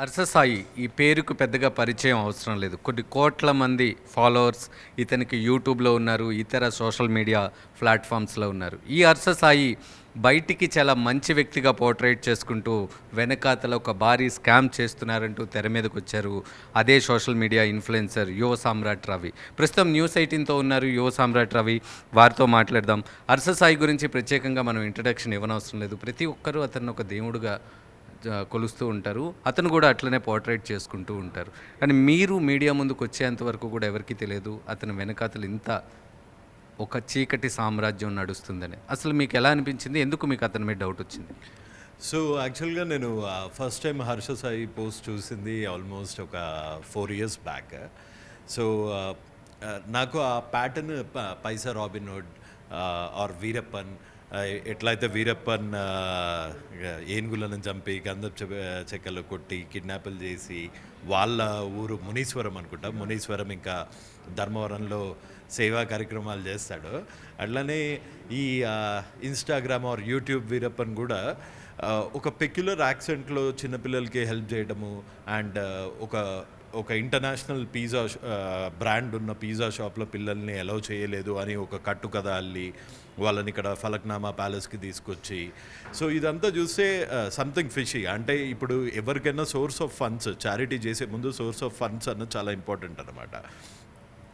అర్ససాయి ఈ పేరుకు పెద్దగా పరిచయం అవసరం లేదు. కొన్ని కోట్ల మంది ఫాలోవర్స్ ఇతనికి యూట్యూబ్లో ఉన్నారు ఇతర సోషల్ మీడియా ప్లాట్ఫామ్స్లో ఉన్నారు. ఈ అర్ససాయి బయటికి చాలా మంచి వ్యక్తిగా పోర్ట్రేట్ చేసుకుంటూ వెనకాతల ఒక భారీ స్కామ్ చేస్తున్నారంటూ తెర మీదకి వచ్చారు అదే సోషల్ మీడియా ఇన్ఫ్లుయెన్సర్ యువ సామ్రాట్ రవి. ప్రస్తుతం న్యూస్ ఎయిటీన్తో ఉన్నారు యువ సామ్రాట్ రవి. వారితో మాట్లాడదాం. అర్ససాయి గురించి ప్రత్యేకంగా మనం ఇంట్రడక్షన్ ఇవ్వనవసరం లేదు. ప్రతి ఒక్కరూ అతను ఒక దేవుడుగా కొలుస్తూ ఉంటారు. అతను కూడా అట్లనే పోర్ట్రేట్ చేసుకుంటూ ఉంటారు. కానీ మీరు మీడియా ముందుకు వచ్చేంత వరకు కూడా ఎవరికీ తెలియదు అతని వెనకాతలు ఇంత ఒక చీకటి సామ్రాజ్యం నడుస్తుందని. అసలు మీకు ఎలా అనిపించింది? ఎందుకు మీకు అతని మీద డౌట్ వచ్చింది? సో యాక్చువల్గా నేను first time Harsha Sai post చూసింది ఆల్మోస్ట్ ఒక ఫోర్ ఇయర్స్ బ్యాక్ సో నాకు ఆ ప్యాటర్న్ పైసా రాబిన్హుడ్ ఆర్ వీరప్పన్ ఎట్లయితే వీరప్పన్ ఏనుగులను చంపి గంధం చెక్కలు కొట్టి కిడ్నాపులు చేసి వాళ్ళ ఊరు మునీశ్వరం అనుకుంటా. మునీశ్వరం ఇంకా ధర్మవరంలో సేవా కార్యక్రమాలు చేస్తాడు. అట్లనే ఈ ఇన్స్టాగ్రామ్ ఆర్ యూట్యూబ్ వీరప్పన్ కూడా ఒక పెక్యులర్ యాక్సెంట్లో చిన్నపిల్లలకి హెల్ప్ చేయడము అండ్ ఒక ఒక ఇంటర్నేషనల్ పిజ్జా బ్రాండ్ ఉన్న పిజ్జా షాప్లో పిల్లల్ని అలౌ చేయలేదు అని ఒక కట్టు కథ అల్లి వాళ్ళని ఇక్కడ ఫలక్నామా ప్యాలెస్కి తీసుకొచ్చి. సో ఇదంతా చూస్తే సంథింగ్ ఫిషీ అంటే ఇప్పుడు ఎవరికైనా సోర్స్ ఆఫ్ ఫండ్స్ చారిటీ చేసే ముందు సోర్స్ ఆఫ్ ఫండ్స్ అన్నది చాలా ఇంపార్టెంట్ అనమాట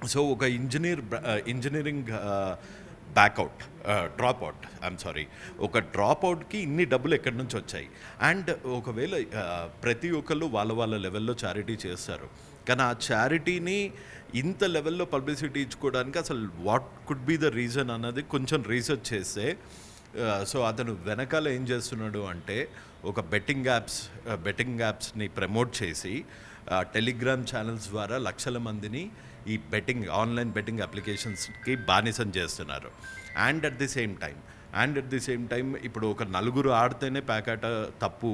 సో ఒక engineer engineering back out dropout I'm sorry ఒక డ్రాప్ అవుట్కి ఇన్ని డబ్బులు ఎక్కడి నుంచి వచ్చాయి? అండ్ ఒకవేళ uh, ప్రతి ఒక్కళ్ళు వాళ్ళ వాళ్ళ లెవెల్లో చారిటీ చేస్తారు. కానీ ఆ చారిటీని ఇంత లెవెల్లో పబ్లిసిటీ ఇచ్చుకోవడానికి అసలు what could be the reason అన్నది కొంచెం రీసెర్చ్ చేస్తే uh, సో అతను వెనకాల ఏం చేస్తున్నాడు అంటే ఒక బెట్టింగ్ యాప్స్ బెట్టింగ్ యాప్స్ని ప్రమోట్ చేసి టెలిగ్రామ్ ఛానల్స్ ద్వారా లక్షల మందిని ఈ బెట్టింగ్ ఆన్లైన్ బెట్టింగ్ అప్లికేషన్స్కి బానిసం చేస్తున్నారు. And at the same time and at the same time ఇప్పుడు ఒక నలుగురు ఆడితేనే ప్యాకెట్ తప్పు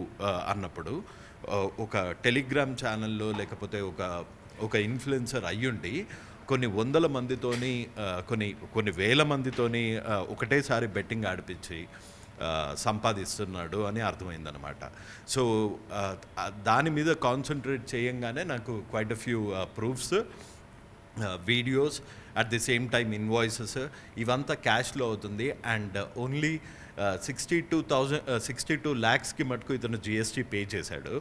అన్నప్పుడు ఒక టెలిగ్రామ్ ఛానల్లో లేకపోతే ఒక ఒక ఇన్ఫ్లుయెన్సర్ అయ్యుండి కొన్ని వందల మందితోని కొన్ని కొన్ని వేల మందితోని ఒకటేసారి బెట్టింగ్ ఆడిపించి సంపాదిస్తున్నాడు అని అర్థమైందనమాట సో దాని మీద కాన్సన్ట్రేట్ చేయంగానే నాకు quite a few proofs videos at the same time invoices ఇవంతా క్యాష్లో అవుతుంది. And only sixty two thousand sixty two ల్యాక్స్కి మటుకు ఇతను జిఎస్టీ పే చేశాడు.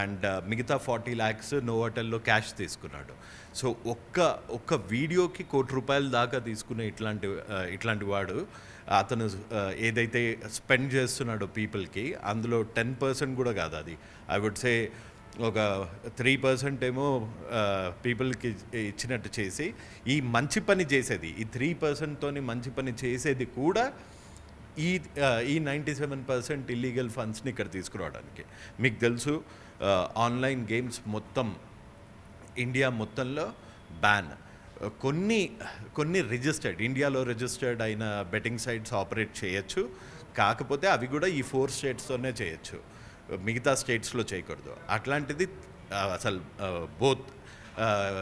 అండ్ మిగతా ఫార్టీ ల్యాక్స్ నోవాటెల్లో క్యాష్ తీసుకున్నాడు. సో ఒక్క ఒక్క వీడియోకి కోటి రూపాయల దాకా తీసుకునే ఇట్లాంటి ఇట్లాంటి వాడు అతను ఏదైతే స్పెండ్ చేస్తున్నాడో పీపుల్కి అందులో టెన్ పర్సెంట్ కూడా కాదు అది. ఐ వుడ్ సే ఒక త్రీ పర్సెంట్ ఏమో పీపుల్కి ఇచ్చినట్టు చేసి ఈ మంచి పని చేసేది ఈ త్రీ పర్సెంట్తోని మంచి పని చేసేది కూడా ఈ ఈ నైంటీ సెవెన్ పర్సెంట్ ఇల్లీగల్ ఫండ్స్ని ఇక్కడ తీసుకురావడానికి. మీకు తెలుసు ఆన్లైన్ గేమ్స్ మొత్తం ఇండియా మొత్తంలో బ్యాన్. కొన్ని కొన్ని రిజిస్టర్డ్ ఇండియాలో రిజిస్టర్డ్ అయిన బెట్టింగ్ సైట్స్ ఆపరేట్ చేయొచ్చు. కాకపోతే అవి కూడా ఈ ఫోర్ స్టేట్స్తోనే చేయొచ్చు. మిగతా స్టేట్స్లో చేయకూడదు. అట్లాంటిది అసలు బోత్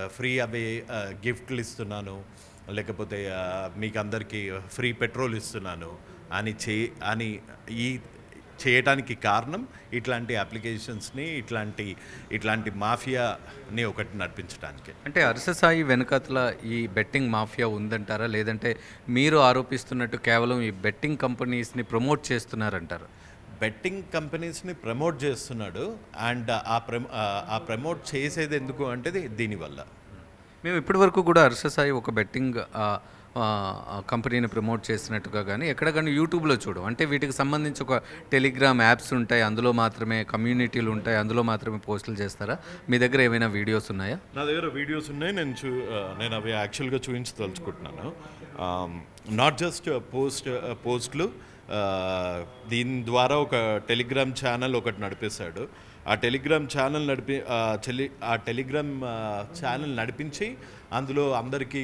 ఫ్రీ అవి గిఫ్ట్లు ఇస్తున్నాను. లేకపోతే మీకు అందరికీ ఫ్రీ పెట్రోల్ ఇస్తున్నాను. అని చే అని ఈ చేయటానికి కారణం ఇట్లాంటి అప్లికేషన్స్ని ఇట్లాంటి ఇట్లాంటి మాఫియాని ఒకటి నడిపించడానికి అంటే అరససాయి వెనకాతల ఈ బెట్టింగ్ మాఫియా ఉందంటారా? లేదంటే మీరు ఆరోపిస్తున్నట్టు కేవలం ఈ బెట్టింగ్ కంపెనీస్ని ప్రమోట్ చేస్తున్నారంటారా? బెట్టింగ్ కంపెనీస్ని ప్రమోట్ చేస్తున్నాడు. అండ్ ఆ ప్రమ ఆ ప్రమోట్ చేసేది ఎందుకు అంటే దీనివల్ల. మేము ఇప్పటివరకు కూడా అర్షసాయి ఒక బెట్టింగ్ కంపెనీని ప్రమోట్ చేసినట్టుగా కానీ ఎక్కడ కానీ యూట్యూబ్లో చూడు. అంటే వీటికి సంబంధించి ఒక టెలిగ్రామ్ యాప్స్ ఉంటాయి అందులో మాత్రమే కమ్యూనిటీలు ఉంటాయి అందులో మాత్రమే పోస్టులు చేస్తారా? మీ దగ్గర ఏమైనా వీడియోస్ ఉన్నాయా? నా దగ్గర వీడియోస్ ఉన్నాయి. నేను చూ నేను అవి యాక్చువల్గా చూపించదలుచుకుంటున్నాను నాట్ జస్ట్ పోస్ట్ పోస్ట్లు దీని ద్వారా ఒక టెలిగ్రామ్ ఛానల్ ఒకటి నడిపిస్తాడు ఆ టెలిగ్రామ్ ఛానల్ నడిపి ఆ, చెల్లి ఆ టెలిగ్రామ్ ఛానల్ నడిపించి అందులో అందరికీ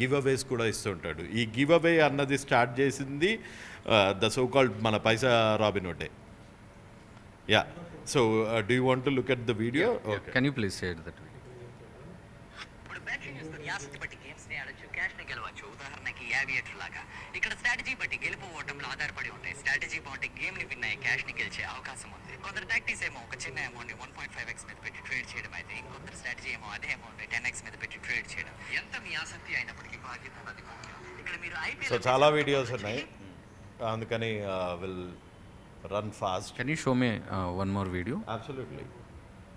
గివ్ అవేస్ కూడా ఇస్తుంటాడు ఈ గివ్ అవే అన్నది స్టార్ట్ చేసింది ద సో కాల్డ్ మన పైసా రాబిన్ ఒకటే yeah. So do you want to look at the video? Okay can you please share that ఇప్పుడు బ్యాటింగ్ చేస్తారు యాసకి బట్టి గేమ్స్ని ఆడొచ్చు క్యాష్ని గెలవచ్చు. ఉదాహరణకి యావియేటర్ లాగా. ఇక్కడ స్ట్రాటజీ బట్టి గెలుపు ఓటంలో ఆధారపడి ఉంటాయి. స్ట్రాటజీ బాగుంటే గేమ్ని విన్ అయ్యి క్యాష్ని గెలిచే అవకాశం ఉంది. కొందరు టాక్టీస్ ఏమో ఒక చిన్న అమౌంట్ని వన్ పాయింట్ ఫైవ్ ఎక్స్ మీద పెట్టి ట్రేడ్ చేయడం అయితే ఇంకొందరు స్ట్రాటజీ ఏమో అదే అమౌంట్ టెన్ ఎక్స్ మీద పెట్టి ట్రేడ్ చేయడం. ఎంత మీ ఆసక్తి అయినప్పటికీ బాధ్యత ముఖ్యం ఇక్కడ మీరు సో ఐపీఎల్ చాలా వీడియోస్ ఉన్నాయి. అందుకని will run fast can you show me one more video absolutely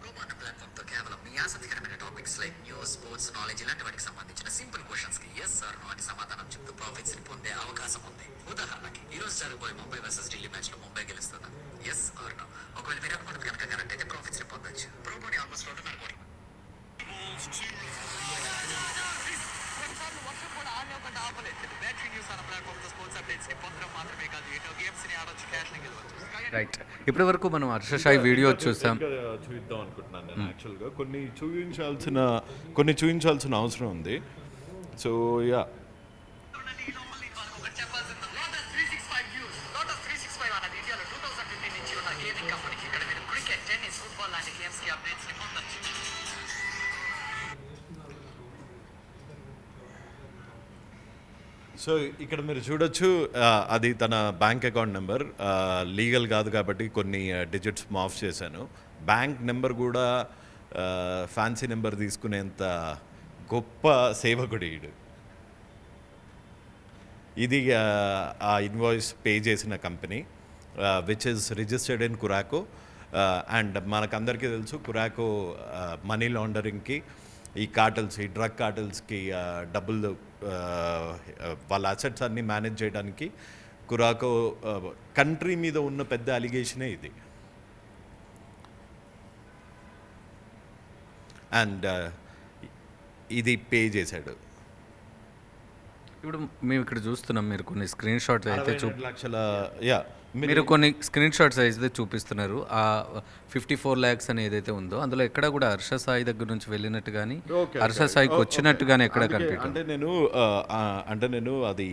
robot ప్లాట్ఫామ్తో కేవలం మీ ఆసక్తికరమైన topics like news sports knowledge ఇలాంటి వాటికి సంబంధించిన సింపుల్ క్వశ్చన్స్కి ఎస్ సార్ నో అని సమాధానం చెప్తూ ప్రాఫిట్స్ని పొందే అవకాశం ఉంది. ఉదాహరణకి ఈ రోజు జరగబోయే ముంబై వర్సెస్ ఢిల్లీ మ్యాచ్లో ముంబై గెలుస్తుందా? ఎస్ ఆర్ నో ఒకవేళ విరాట్ కోహ్లీ కనుక కరెక్ట్ అయితే ప్రాఫిట్స్ని పొందొచ్చు. ప్రోబోని ఆల్మోస్ట్ రెండున్నర కోట్లు. బ్యాటరీ న్యూస్ అన్న ప్లాట్ఫామ్తో స్పోర్ట్స్ అప్డేట్స్ని పొందడం మాత్రమే కాదు ఎన్నో గేమ్స్ని ఆడొచ్చు క్యాష్ని గెలవచ్చు రైట్ ఇప్పటి వరకు మనం హర్షసాయి వీడియో చూసాం చూద్దాం అనుకుంటున్నాను నేను యాక్చువల్గా కొన్ని చూపించాల్సిన కొన్ని చూపించాల్సిన అవసరం ఉంది. సో యా సో ఇక్కడ మీరు చూడొచ్చు అది తన బ్యాంక్ అకౌంట్ నెంబర్. లీగల్ కాదు కాబట్టి కొన్ని డిజిట్స్ మాఫ్ చేశాను. బ్యాంక్ నెంబర్ కూడా ఫ్యాన్సీ నెంబర్ తీసుకునేంత గొప్ప సేవకుడు ఈడు. ఇది ఆ ఇన్వాయిస్ పే చేసిన company which is registered in Curacao and మనకందరికీ తెలుసు కురాకో మనీ లాండరింగ్కి ఈ కార్టల్స్ ఈ డ్రగ్ కార్టల్స్కి డబ్బులు వాళ్ళ అసెట్స్ అన్నీ మేనేజ్ చేయడానికి కురాకో కంట్రీ మీద ఉన్న పెద్ద అలిగేషనే ఇది. అండ్ ఇది పే చేశాడు. ఇప్పుడు మేము ఇక్కడ చూస్తున్నాం మీరు కొన్ని స్క్రీన్ షాట్స్ అయితే చూ 62 లక్షల యా మీరు కొన్ని స్క్రీన్ షాట్స్ అయితే చూపిస్తున్నారు. ఆ ఫిఫ్టీ ఫోర్ ల్యాక్స్ అని ఏదైతే ఉందో అందులో ఎక్కడ కూడా హర్ష సాయి దగ్గర నుంచి వెళ్ళినట్టు కానీ హర్ష. సాయికి వచ్చినట్టు కానీ ఎక్కడ కనిపించదు అంటే నేను అంటే నేను అది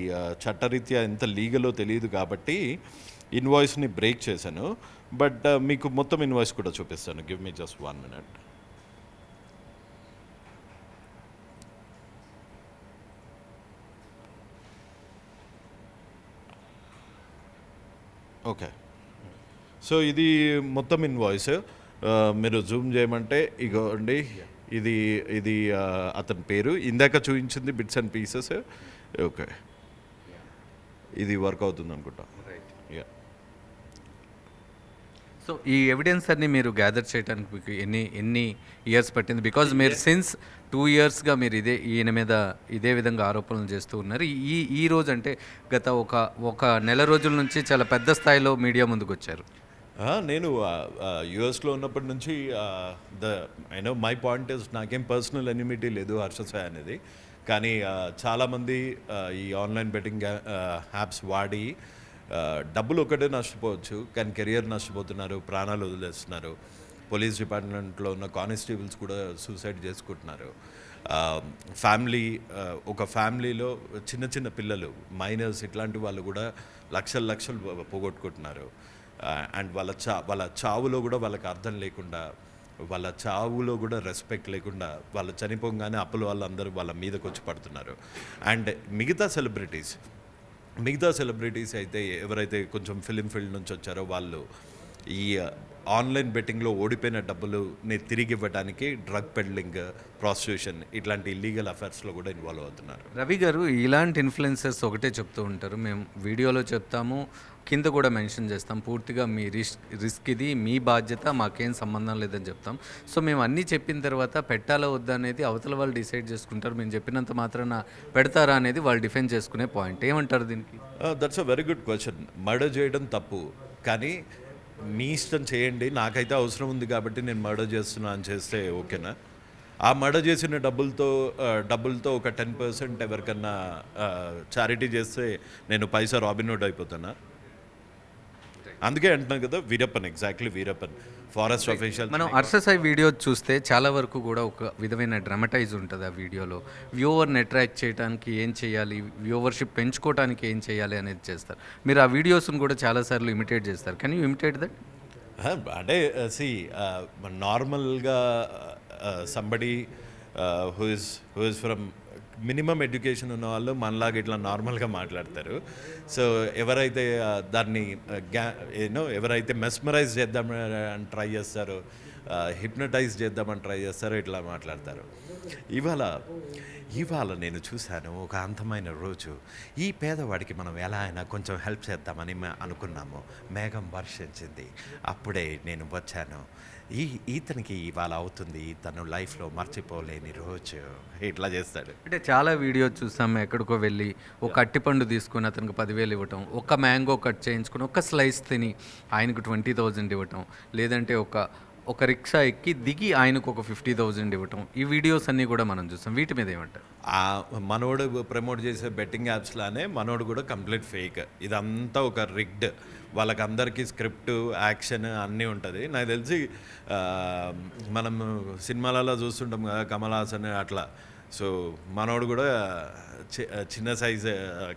చట్టరీత్యా ఎంత లీగలో తెలియదు కాబట్టి ఇన్వాయిస్ని బ్రేక్ చేశాను. బట్ మీకు మొత్తం ఇన్వాయిస్ కూడా చూపిస్తాను. Give me just one minute okay. So ఇది మొత్తం ఇన్వాయిస్ మీరు జూమ్ చేయమంటే ఇగోండి ఇది ఇది అతని పేరు. ఇందాక చూపించింది బిట్స్ అండ్ పీసెస్ ఓకే. ఇది వర్క్ అవుతుంది అనుకుంటా యా సో ఈ ఎవిడెన్స్ అన్ని మీరు గ్యాదర్ చేయడానికి మీకు ఎన్ని ఎన్ని ఇయర్స్ పట్టింది? బికాజ్ మీరు సిన్స్ టూ ఇయర్స్గా మీరు ఇదే ఈయన మీద ఇదే విధంగా ఆరోపణలు చేస్తూ ఉన్నారు. ఈ ఈ రోజు అంటే గత ఒక ఒక నెల రోజుల నుంచి చాలా పెద్ద స్థాయిలో మీడియా ముందుకు వచ్చారు నేను యుఎస్లో ఉన్నప్పటి నుంచి the I know my point is నాకేం పర్సనల్ ఎనిమిటీ లేదు హర్ష అనేది. కానీ చాలామంది ఈ ఆన్లైన్ బెట్టింగ్ యాప్స్ వాడి డబ్బులు ఒకటే నష్టపోవచ్చు. కానీ కెరియర్ నష్టపోతున్నారు ప్రాణాలు వదిలేస్తున్నారు. పోలీస్ డిపార్ట్మెంట్లో ఉన్న కానిస్టేబుల్స్ కూడా సూసైడ్ చేసుకుంటున్నారు. ఫ్యామిలీ ఒక ఫ్యామిలీలో చిన్న చిన్న పిల్లలు మైనర్స్ ఇట్లాంటి వాళ్ళు కూడా లక్షలు లక్షలు పోగొట్టుకుంటున్నారు. అండ్ వాళ్ళ చా వాళ్ళ చావులో కూడా వాళ్ళకి అర్థం లేకుండా వాళ్ళ చావులో కూడా రెస్పెక్ట్ లేకుండా వాళ్ళు చనిపోగానే అప్పుల వాళ్ళందరూ వాళ్ళ మీదకి వచ్చి పడుతున్నారు. అండ్ మిగతా సెలబ్రిటీస్ మిగతా సెలబ్రిటీస్ అయితే ఎవరైతే కొంచెం ఫిలిం ఫీల్డ్ నుంచి వచ్చారో వాళ్ళు ఈ ఆన్లైన్ బెట్టింగ్లో ఓడిపోయిన డబ్బులుని తిరిగి ఇవ్వడానికి డ్రగ్ పెడ్లింగ్ ప్రాస్టిట్యూషన్ ఇట్లాంటి ఇల్లీగల్ అఫైర్స్లో కూడా ఇన్వాల్వ్ అవుతున్నారు. రవి గారు ఇలాంటి ఇన్ఫ్లుయెన్సర్స్ ఒకటే చెప్తూ ఉంటారు. మేము వీడియోలో చెప్తాము కింద కూడా మెన్షన్ చేస్తాం. పూర్తిగా మీ రిస్క్ రిస్క్ ఇది మీ బాధ్యత మాకేం సంబంధం లేదని చెప్తాం. సో మేము అన్నీ చెప్పిన తర్వాత పెట్టాలా వద్దా అనేది అవతల వాళ్ళు డిసైడ్ చేసుకుంటారు. మేము చెప్పినంత మాత్రాన పెడతారా అనేది వాళ్ళు డిఫెండ్ చేసుకునే పాయింట్. ఏమంటారు దీనికి? That's a very good question murder చేయడం తప్పు. కానీ మీ ఇష్టం చేయండి నాకైతే అవసరం ఉంది కాబట్టి నేను మర్డర్ చేస్తున్నా అని చేస్తే ఓకేనా? ఆ మర్డర్ చేసిన డబ్బులతో డబ్బులతో ఒక టెన్ పర్సెంట్ ఎవరికన్నా చారిటీ చేస్తే నేను పైసా రాబిన్హుడ్ అయిపోతానా? అందుకే అంటున్నాను కదా Veerappan exactly Veerappan. Forest official మనం అర్ససాయి వీడియో చూస్తే చాలా వరకు కూడా ఒక విధమైన డ్రమటైజ్ ఉంటుంది ఆ వీడియోలో వ్యూవర్ని అట్రాక్ట్ చేయడానికి ఏం చేయాలి? వ్యూవర్షిప్ పెంచుకోవడానికి ఏం చేయాలి అనేది చేస్తారు. మీరు ఆ వీడియోస్ని కూడా చాలాసార్లు ఇమిటేట్ చేస్తారు. కెన్ ఇమిటేట్ దట్ అంటే సి నార్మల్గా somebody who is who is from minimum education ఉన్న వాళ్ళు మనలాగా ఇట్లా నార్మల్గా మాట్లాడతారు. సో ఎవరైతే దాన్ని గ్యా యూనో ఎవరైతే మెస్మరైజ్ చేద్దామని ట్రై చేస్తారో హిప్నటైజ్ చేద్దామని ట్రై చేస్తారో ఇట్లా మాట్లాడతారు. ఇవాళ ఇవాళ నేను చూశాను ఒక అంతమైన రోజు. ఈ పేదవాడికి మనం ఎలా అయినా కొంచెం హెల్ప్ చేద్దామని అనుకున్నాము. మేఘం వర్షించింది. అప్పుడే నేను వచ్చాను. ఈ ఈతనికి ఇవాళ అవుతుంది. తను లైఫ్లో మర్చిపోలేని రోజు. ఇట్లా చేస్తాడు. అంటే చాలా వీడియో చూసాం ఎక్కడికో వెళ్ళి. ఒక అట్టిపండు తీసుకొని అతనికి పదివేలు ఇవ్వటం. ఒక మ్యాంగో కట్ చేయించుకొని ఒక స్లైస్ తిని ఆయనకు ట్వంటీ థౌజండ్ ఇవ్వటం. లేదంటే ఒక ఒక రిక్షా ఎక్కి దిగి ఆయనకు ఒక ఫిఫ్టీ థౌజండ్ ఇవ్వటం. ఈ వీడియోస్ అన్నీ కూడా మనం చూసాం. వీటి మీద ఏమంటారు? మనోడు ప్రమోట్ చేసే బెట్టింగ్ యాప్స్ లానే మనోడు కూడా కంప్లీట్ ఫేక్. ఇదంతా ఒక రిగ్డ్. వాళ్ళకందరికీ స్క్రిప్ట్ యాక్షన్ అన్నీ ఉంటుంది. నాకు తెలిసి మనం సినిమాలలో చూస్తుంటాం కదా కమల్ హాసన్ అట్లా. సో మనోడు కూడా చి- చిన్న సైజ్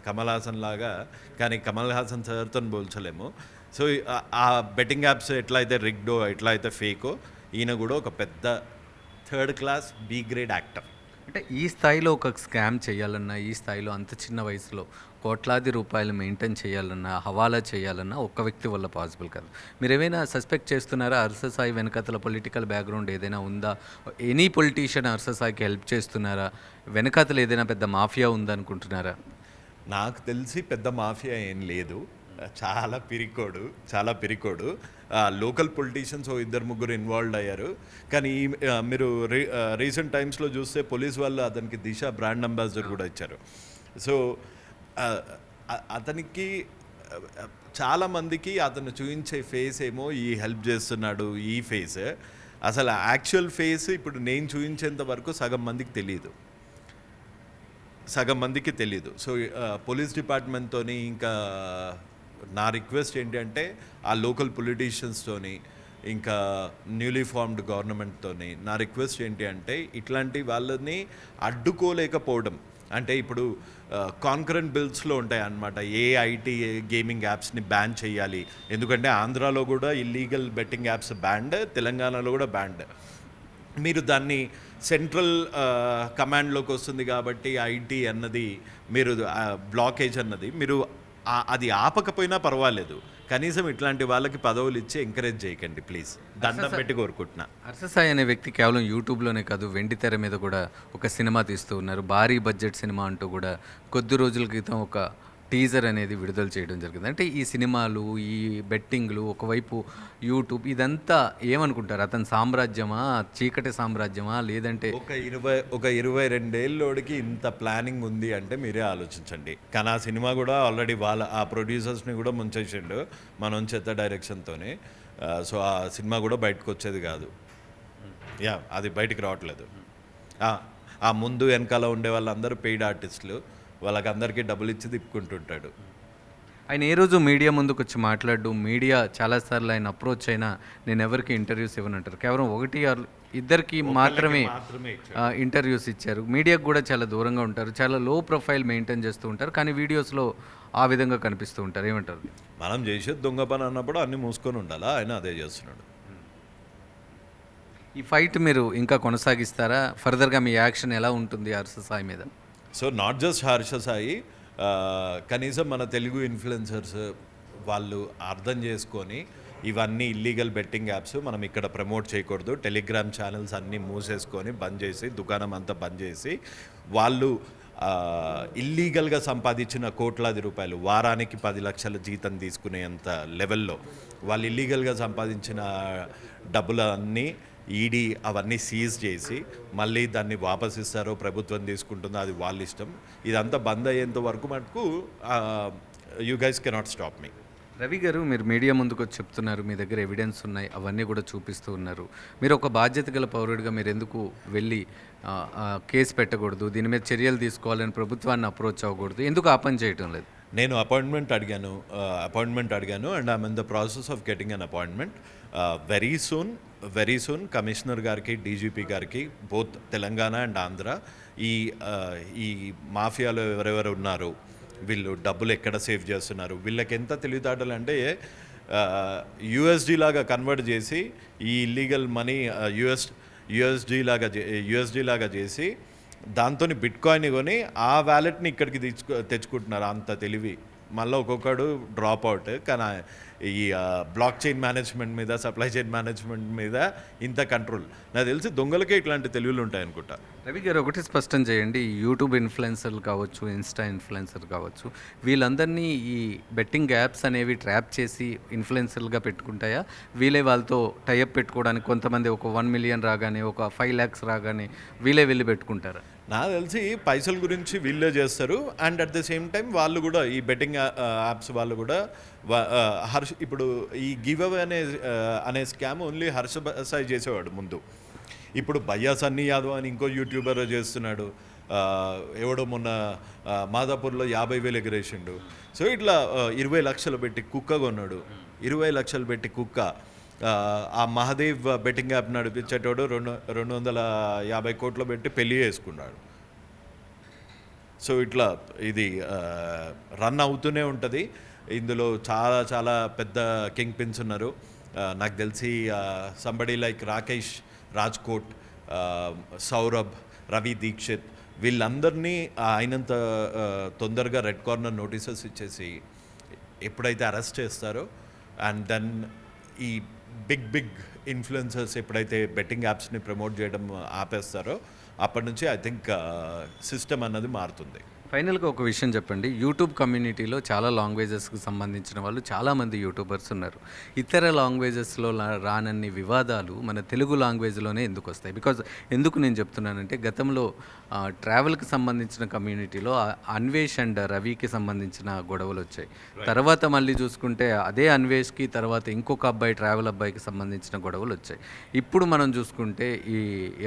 కమల్ హాసన్ లాగా కానీ కమల్ హాసన్ సార్తో పోల్చలేము. సో ఆ- బెట్టింగ్ యాప్స్ ఎట్లా అయితే రిగ్డో ఎట్లా అయితే ఫేకో ఈయన కూడా ఒక పెద్ద third class B grade actor. అంటే ఈ స్థాయిలో ఒక స్కామ్ చేయాలన్నా ఈ స్థాయిలో అంత చిన్న వయసులో కోట్లాది రూపాయలు మెయింటైన్ చేయాలన్నా హవాలా చేయాలన్నా ఒక్క వ్యక్తి వల్ల పాసిబుల్ కాదు. మీరు ఏమైనా సస్పెక్ట్ చేస్తున్నారా? అర్ససాయి వెనకతల పొలిటికల్ బ్యాక్గ్రౌండ్ ఏదైనా ఉందా? ఎనీ పొలిటీషియన్ అర్ససాయికి హెల్ప్ చేస్తున్నారా? వెనకతలు ఏదైనా పెద్ద మాఫియా ఉందనుకుంటున్నారా? నాకు తెలిసి పెద్ద మాఫియా ఏం లేదు. చాలా పిరికోడు చాలా పిరికోడు. లోకల్ పొలిటీషియన్స్ ఓ ఇద్దరు ముగ్గురు ఇన్వాల్వ్ అయ్యారు. కానీ మీరు రీ రీసెంట్ టైమ్స్లో చూస్తే పోలీస్ వాళ్ళు అతనికి దిశ బ్రాండ్ అంబాసిడర్ కూడా ఇచ్చారు. సో అతనికి చాలామందికి చాలా మందికి అతను చూపించే ఫేస్ ఏమో ఈ హెల్ప్ చేస్తున్నాడు ఈ ఫేస్. అసలు యాక్చువల్ ఫేస్ ఇప్పుడు నేను చూపించేంత వరకు సగం మందికి తెలియదు సగం మందికి తెలియదు సో పోలీస్ డిపార్ట్మెంట్తోని ఇంకా నా రిక్వెస్ట్ ఏంటంటే ఆ లోకల్ పొలిటీషియన్స్తోని ఇంకా న్యూలీ ఫార్మ్డ్ గవర్నమెంట్తోని నా రిక్వెస్ట్ ఏంటి అంటే ఇట్లాంటి వాళ్ళని అడ్డుకోలేకపోవడం. అంటే ఇప్పుడు కాన్కరెంట్ బిల్స్లో ఉంటాయి అన్నమాట ఏ ఐటీ గేమింగ్ యాప్స్ని బ్యాన్ చేయాలి. ఎందుకంటే ఆంధ్రాలో కూడా ఇల్లీగల్ బెట్టింగ్ యాప్స్ బ్యాండ్ తెలంగాణలో కూడా బ్యాండ్ మీరు దాన్ని సెంట్రల్ కమాండ్లోకి వస్తుంది కాబట్టి ఐటీ అన్నది మీరు బ్లాకేజ్ అన్నది మీరు అది ఆపకపోయినా పర్వాలేదు. కనీసం ఇట్లాంటి వాళ్ళకి పదవులు ఇచ్చి ఎంకరేజ్ చేయకండి ప్లీజ్ దండం పెట్టి కోరుకుంటున్నా. అర్ససాయి అనే వ్యక్తి కేవలం యూట్యూబ్లోనే కాదు వెండి తెర మీద కూడా ఒక సినిమా తీస్తూ ఉన్నారు. భారీ బడ్జెట్ సినిమా అంటూ కూడా కొద్ది రోజుల క్రితం ఒక టీజర్ అనేది విడుదల చేయడం జరిగింది. అంటే ఈ సినిమాలు ఈ బెట్టింగ్లు ఒకవైపు యూట్యూబ్ ఇదంతా ఏమనుకుంటారు? అతని సామ్రాజ్యమా? చీకటి సామ్రాజ్యమా? లేదంటే ఒక ఇరవై ఒక ఇరవై రెండేళ్ళోడికి ఇంత ప్లానింగ్ ఉంది అంటే మీరే ఆలోచించండి. కానీ ఆ సినిమా కూడా ఆల్రెడీ వాళ్ళ ఆ ప్రొడ్యూసర్స్ని కూడా ముంచేసిండు మనం చెత్త డైరెక్షన్తోనే. సో ఆ సినిమా కూడా బయటకు వచ్చేది కాదు. యా అది బయటికి రావట్లేదు. ఆ, ముందు వెనకాల ఉండే వాళ్ళందరూ పెయిడ్ ఆర్టిస్టులు. వాళ్ళకందరికీ డబ్బులు ఇచ్చి తిప్పుకుంటుంటాడు. ఆయన ఏ రోజు మీడియా ముందుకు వచ్చి మాట్లాడు మీడియా చాలాసార్లు ఆయన అప్రోచ్ అయినా నేను ఎవరికి ఇంటర్వ్యూస్ ఇవ్వనంటారు. కేవలం ఒకటి ఆర్ ఇద్దరికి మాత్రమే ఇంటర్వ్యూస్ ఇచ్చారు. మీడియాకు కూడా చాలా దూరంగా ఉంటారు. చాలా లో ప్రొఫైల్ మెయింటైన్ చేస్తూ ఉంటారు. కానీ వీడియోస్లో ఆ విధంగా కనిపిస్తూ ఉంటారు. ఏమంటారు? మనం చేసేది దొంగ పని అన్నప్పుడు అన్నీ మూసుకొని ఉండాలా? ఆయన అదే చేస్తున్నాడు. ఈ ఫైట్ మీరు ఇంకా కొనసాగిస్తారా? ఫర్దర్గా మీ యాక్షన్ ఎలా ఉంటుంది అర్స సాయి మీద? So not just Harsha Sai కనీసం మన తెలుగు ఇన్ఫ్లుయెన్సర్స్ వాళ్ళు అర్థం చేసుకొని ఇవన్నీ ఇల్లీగల్ బెట్టింగ్ యాప్స్ మనం ఇక్కడ ప్రమోట్ చేయకూడదు. టెలిగ్రామ్ ఛానల్స్ అన్నీ మూసేసుకొని బంద్ చేసి దుకాణం అంతా బంద్ చేసి వాళ్ళు ఇల్లీగల్గా సంపాదించిన కోట్లాది రూపాయలు వారానికి పది లక్షల జీతం తీసుకునేంత లెవెల్లో వాళ్ళు ఇల్లీగల్గా సంపాదించిన డబ్బులన్నీ ఈడీ అవన్నీ సీజ్ చేసి మళ్ళీ దాన్ని వాపస్ ఇస్తారో ప్రభుత్వం తీసుకుంటుందో అది వాళ్ళ ఇష్టం. ఇదంతా బంద్ అయ్యేంత వరకు మటుకు you guys cannot stop me Ravi garu మీరు మీడియా ముందుకు వచ్చి చెప్తున్నారు మీ దగ్గర ఎవిడెన్స్ ఉన్నాయి అవన్నీ కూడా చూపిస్తూ ఉన్నారు. మీరు ఒక బాధ్యత గల పౌరుడిగా మీరు ఎందుకు వెళ్ళి కేసు పెట్టకూడదు? దీని మీద చర్యలు తీసుకోవాలని ప్రభుత్వాన్ని అప్రోచ్ అవ్వకూడదు? ఎందుకు ఆపని చేయటం లేదు? నేను అపాయింట్మెంట్ అడిగాను అపాయింట్మెంట్ అడిగాను and I'm in the process of getting an appointment very soon very soon commissioner గారికి డీజీపీ గారికి బోత్ తెలంగాణ అండ్ ఆంధ్ర ఈ ఈ మాఫియాలో ఎవరెవరు ఉన్నారు వీళ్ళు డబ్బులు ఎక్కడ సేవ్ చేస్తున్నారు వీళ్ళకి ఎంత తెలివితేటలు అంటే యుఎస్డి లాగా కన్వర్ట్ చేసి ఈ ఇల్లీగల్ మనీ యుఎస్ యుఎస్డి లాగా యుఎస్డి లాగా చేసి దాంతో బిట్ కాయిన్ కొని ఆ వ్యాలెట్ని ఇక్కడికి తెచ్చుకుంటున్నారు అంత తెలివి. మళ్ళీ ఒక్కొక్కడు డ్రాప్ అవుట్ కానీ ఈ బ్లాక్ చైన్ మేనేజ్మెంట్ మీద సప్లై చైన్ మేనేజ్మెంట్ మీద ఇంత కంట్రోల్ నాకు తెలిసి దొంగలకే ఇట్లాంటి తెలివిలు ఉంటాయి అనుకుంటా రవి గారు ఒకటి స్పష్టం చేయండి. యూట్యూబ్ ఇన్ఫ్లుయెన్సర్లు కావచ్చు ఇన్స్టా ఇన్ఫ్లుయెన్సర్ కావచ్చు వీళ్ళందరినీ ఈ బెట్టింగ్ యాప్స్ అనేవి ట్రాప్ చేసి ఇన్ఫ్లుయెన్సర్లుగా పెట్టుకుంటాయా? వీళ్ళే వాళ్ళతో టైఅప్ పెట్టుకోవడానికి కొంతమంది ఒక వన్ మిలియన్ రాగానే ఒక ఫైవ్ ల్యాక్స్ రాగానే వీళ్ళే వెళ్ళి పెట్టుకుంటారా? నాకు తెలిసి పైసల గురించి వీళ్ళే చేస్తారు. And at the same time వాళ్ళు కూడా ఈ బెట్టింగ్ యాప్స్ వాళ్ళు కూడా హర్ష ఇప్పుడు ఈ గివ్ అవే అనే అనే స్కామ్ ఓన్లీ హర్ష సాయి చేసేవాడు ముందు. ఇప్పుడు భయ్యా సన్నీ యాదవ్ అని ఇంకో యూట్యూబర్ చేస్తున్నాడు. ఎవడో మొన్న మాదాపూర్లో యాభై వేలు ఎగరేసిండు. సో ఇట్లా ఇరవై లక్షలు పెట్టి కుక్క కొన్నాడు. ఇరవై లక్షలు పెట్టి కుక్క. ఆ, మహదేవ్ బెట్టింగ్ యాప్ నడిపించేటోడు రెండు రెండు వందల యాభై కోట్లు పెట్టి పెళ్ళి చేసుకున్నాడు. సో ఇట్లా ఇది రన్ అవుతూనే ఉంటుంది. ఇందులో చాలా చాలా పెద్ద కింగ్ పిన్స్ ఉన్నారు నాకు తెలిసి సంబడి లైక్ రాకేష్ రాజ్కోట్ సౌరభ్ రవి దీక్షిత్ వీళ్ళందరినీ ఆయనంత తొందరగా రెడ్ కార్నర్ నోటీసెస్ ఇచ్చేసి ఎప్పుడైతే అరెస్ట్ చేస్తారో అండ్ దెన్ ఈ బిగ్ బిగ్ ఇన్ఫ్లుయెన్సర్స్ ఎప్పుడైతే బెట్టింగ్ యాప్స్ని ప్రమోట్ చేయడం ఆపేస్తారో అప్పటి నుంచి ఐ థింక్ సిస్టమ్ అన్నది మారుతుంది. ఫైనల్గా ఒక విషయం చెప్పండి. యూట్యూబ్ కమ్యూనిటీలో చాలా లాంగ్వేజెస్కి సంబంధించిన వాళ్ళు చాలామంది యూట్యూబర్స్ ఉన్నారు. ఇతర లాంగ్వేజెస్లో రానన్ని వివాదాలు మన తెలుగు లాంగ్వేజ్లోనే ఎందుకు వస్తాయి? బికాజ్ ఎందుకు నేను చెప్తున్నానంటే గతంలో ట్రావెల్కి సంబంధించిన కమ్యూనిటీలో అన్వేష్ అండ్ రవికి సంబంధించిన గొడవలు వచ్చాయి తర్వాత మళ్ళీ చూసుకుంటే అదే అన్వేష్కి తర్వాత ఇంకొక అబ్బాయి ట్రావెల్ అబ్బాయికి సంబంధించిన గొడవలు వచ్చాయి ఇప్పుడు మనం చూసుకుంటే ఈ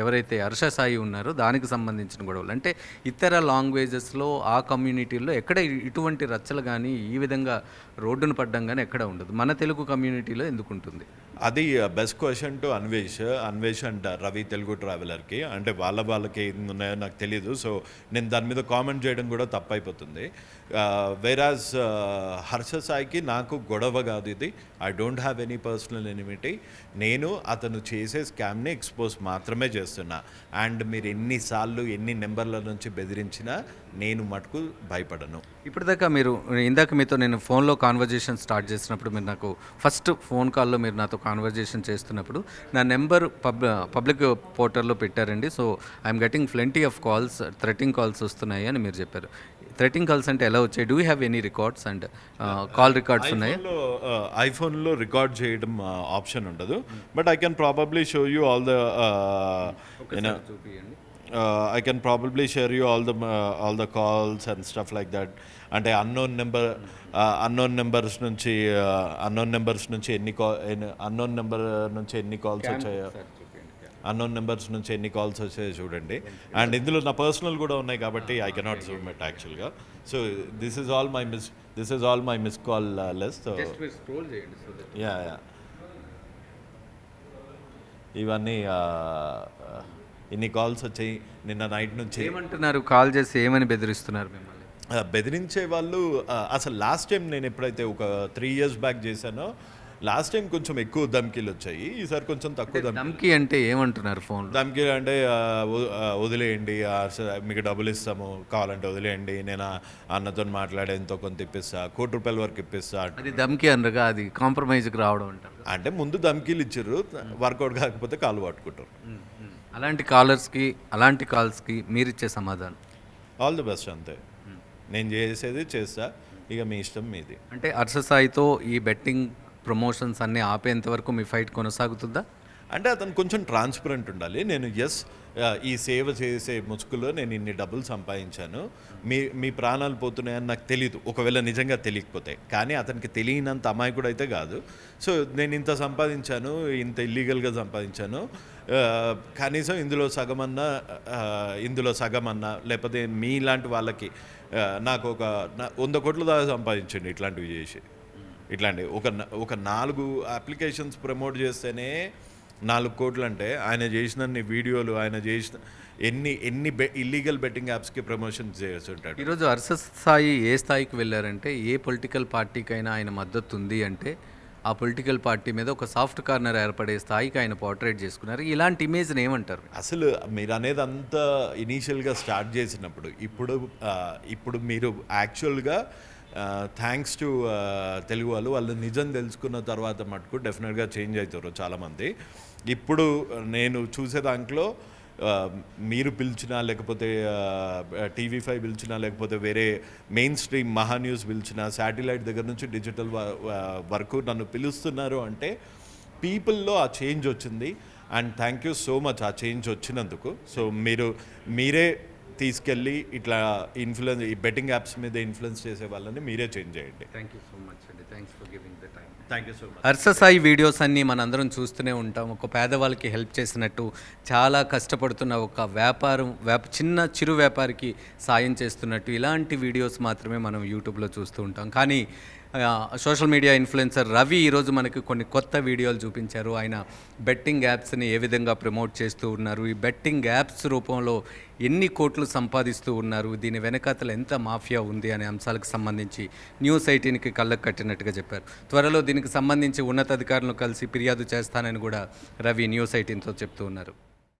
ఎవరైతే హర్ష సాయి ఉన్నారో దానికి సంబంధించిన గొడవలు. అంటే ఇతర లాంగ్వేజెస్లో ఆ కమ్యూనిటీల్లో ఎక్కడ ఇటువంటి రచ్చలు కానీ ఈ విధంగా రోడ్డును పడ్డం కానీ ఎక్కడ ఉండదు. మన తెలుగు కమ్యూనిటీలో ఎందుకు ఉంటుంది అది best question to Anvesh Anvesh అంట రవి తెలుగు ట్రావెలర్కి అంటే వాళ్ళ వాళ్ళకి ఏం ఉన్నాయో నాకు తెలియదు సో నేను దాని మీద కామెంట్ చేయడం కూడా తప్పైపోతుంది. వేరాజ్ హర్ష సాయికి నాకు గొడవ కాదు ఇది. I don't have any personal enmity నేను అతను చేసే స్కామ్ని ఎక్స్పోజ్ మాత్రమే చేస్తున్నా. అండ్ మీరు ఎన్నిసార్లు ఎన్ని నెంబర్ల నుంచి బెదిరించినా నేను మటుకు భయపడను. ఇప్పటిదాకా మీరు ఇందాక మీతో నేను ఫోన్లో కాన్వర్జేషన్ స్టార్ట్ చేసినప్పుడు మీరు నాకు ఫస్ట్ ఫోన్ కాల్లో మీరు నాతో కాన్వర్జేషన్ చేస్తున్నప్పుడు నా నెంబర్ పబ్ పబ్లిక్ పోర్టల్లో పెట్టారండి so I'm getting plenty of calls threatening calls వస్తున్నాయి అని మీరు చెప్పారు థ్రెటింగ్ కాల్స్ అంటే ఎలా వచ్చాయి do have any records and call records ఉన్నాయి ఐఫోన్లో రికార్డ్ చేయడం ఆప్షన్ ఉండదు but I can probably show you all the చూపియండి I can probably share you all the all the calls and stuff like that అంటే unknown number unknown numbers నుంచి unknown numbers నుంచి ఎన్ని call unknown number నుంచి ఎన్ని calls వచ్చాయో. Unknown numbers నుంచి ఎన్ని కాల్స్ వచ్చాయో చూడండి. అండ్ ఇందులో నా పర్సనల్ కూడా ఉన్నాయి కాబట్టి ఐ కెనాట్ జూమ్ ఇట్ యాక్చువల్గా so this is all my miss this is all my miss calls so yeah yeah ఇవన్నీ ఆ, ఇన్ని కాల్స్ వచ్చాయి నిన్న నైట్ నుంచి. ఏమంటున్నారు? కాల్ చేసి ఏమని బెదిరిస్తున్నారు మిమ్మల్ని? బెదిరించే వాళ్ళు అసలు లాస్ట్ టైం నేను ఎప్పుడైతే ఒక త్రీ ఇయర్స్ బ్యాక్ చేశానో లాస్ట్ టైం కొంచెం ఎక్కువ దమ్కీలు వచ్చాయి ఈసారి కొంచెం తక్కువ దమ్కి అంటే ఏమంటున్నారు ఫోన్ దమ్కీలు అంటే వదిలేయండి మీకు డబ్బులు ఇస్తాము కావాలంటే వదిలేయండి నేను అన్నతో మాట్లాడే ఎంతో కొంత ఇప్పిస్తా కోటి రూపాయల వరకు ఇప్పిస్తా అది దమ్కి అనరుగా అది కాంప్రమైజ్కి రావడం అంటారు. అంటే ముందు దమ్కీలు ఇచ్చారు వర్కౌట్ కాకపోతే కాలు పట్టుకుంటారు. అలాంటి కాలర్స్కి అలాంటి కాల్స్కి మీరు ఇచ్చే సమాధానం? ఆల్ ది బెస్ట్ అంతే. నేను చేసేది చేస్తా. ఇక మీ ఇష్టం మీది. అంటే అర్ససాయితో ఈ బెట్టింగ్ ప్రమోషన్స్ అన్నీ ఆపేంత వరకు మీ ఫైట్ కొనసాగుతుందా? అంటే అతను కొంచెం ట్రాన్స్పరెంట్ ఉండాలి. నేను ఎస్ ఈ సేవ చేసే ముసుగులో నేను ఇన్ని డబ్బులు సంపాదించాను. మీ మీ ప్రాణాలు పోతున్నాయని నాకు తెలియదు ఒకవేళ నిజంగా తెలియకపోతే. కానీ అతనికి తెలియనంత అమాయకుడు అయితే కాదు. సో నేను ఇంత సంపాదించాను ఇంత ఇల్లీగల్గా సంపాదించాను. కనీసం ఇందులో సగమన్నా ఇందులో సగమన్నా లేకపోతే మీలాంటి వాళ్ళకి నాకు ఒక వంద కోట్ల దాకా సంపాదించండి ఇట్లాంటివి చేసి. ఇట్లాంటి ఒక ఒక నాలుగు అప్లికేషన్స్ ప్రమోట్ చేస్తేనే నాలుగు కోట్లు అంటే ఆయన చేసినన్ని వీడియోలు ఆయన చేసిన ఎన్ని ఎన్ని బె ఇల్లీగల్ బెట్టింగ్ యాప్స్కి ప్రమోషన్ చేస్తుంటాడు ఈరోజు అర్స స్థాయి ఏ స్థాయికి వెళ్ళారంటే ఏ పొలిటికల్ పార్టీకైనా ఆయన మద్దతు ఉంది అంటే ఆ పొలిటికల్ పార్టీ మీద ఒక సాఫ్ట్ కార్నర్ ఏర్పడే స్థాయికి ఆయన పోర్ట్రేట్ చేసుకున్నారు. ఇలాంటి ఇమేజ్ని ఏమంటారు? అసలు మీరు అనేది అంతా ఇనీషియల్గా స్టార్ట్ చేసినప్పుడు ఇప్పుడు ఇప్పుడు మీరు యాక్చువల్గా థ్యాంక్స్ టు తెలుగు వాళ్ళు వాళ్ళు నిజం తెలుసుకున్న తర్వాత మటుకు డెఫినెట్గా చేంజ్ అవుతారు చాలామంది. ఇప్పుడు నేను చూసే దాంట్లో మీరు పిలిచినా లేకపోతే టీవీ ఫైవ్ పిలిచినా లేకపోతే వేరే మెయిన్ స్ట్రీమ్ మహా న్యూస్ పిలిచినా శాటిలైట్ దగ్గర నుంచి డిజిటల్ వరకు నన్ను పిలుస్తున్నారు అంటే పీపుల్లో ఆ చేంజ్ వచ్చింది. And thank you so much ఆ చేంజ్ వచ్చినందుకు. సో మీరు మీరే తీసుకెళ్ళి ఇట్లా ఇన్ఫ్లుయెన్స్ ఈ బెట్టింగ్ యాప్స్ మీద ఇన్ఫ్లుయెన్స్ చేసే వాళ్ళని మీరే చేంజ్ చేయండి. థ్యాంక్ యూ సో మచ్ అండి thanks for giving the time thank you so much Arasasai videos అన్నీ మనందరం చూస్తూనే ఉంటాం. ఒక పేదవాళ్ళకి హెల్ప్ చేసినట్టు చాలా కష్టపడుతున్న ఒక వ్యాపారం వ్యాప చిన్న చిరు వ్యాపారికి సాయం చేస్తున్నట్టు ఇలాంటి వీడియోస్ మాత్రమే మనం యూట్యూబ్లో చూస్తూ ఉంటాం. కానీ సోషల్ మీడియా ఇన్ఫ్లుయెన్సర్ రవి ఈరోజు మనకి కొన్ని కొత్త వీడియోలు చూపించారు. ఆయన బెట్టింగ్ యాప్స్ని ఏ విధంగా ప్రమోట్ చేస్తూ ఉన్నారు? ఈ బెట్టింగ్ యాప్స్ రూపంలో ఎన్ని కోట్లు సంపాదిస్తూ ఉన్నారు? దీని వెనకాతల ఎంత మాఫియా ఉంది అనే అంశాలకు సంబంధించి న్యూస్ ఎయిటీన్కి కళ్ళకు కట్టినట్టుగా చెప్పారు. త్వరలో దీనికి సంబంధించి ఉన్నతాధికారులను కలిసి ఫిర్యాదు చేస్తానని కూడా రవి న్యూస్ ఎయిటీన్తో చెప్తూ ఉన్నారు.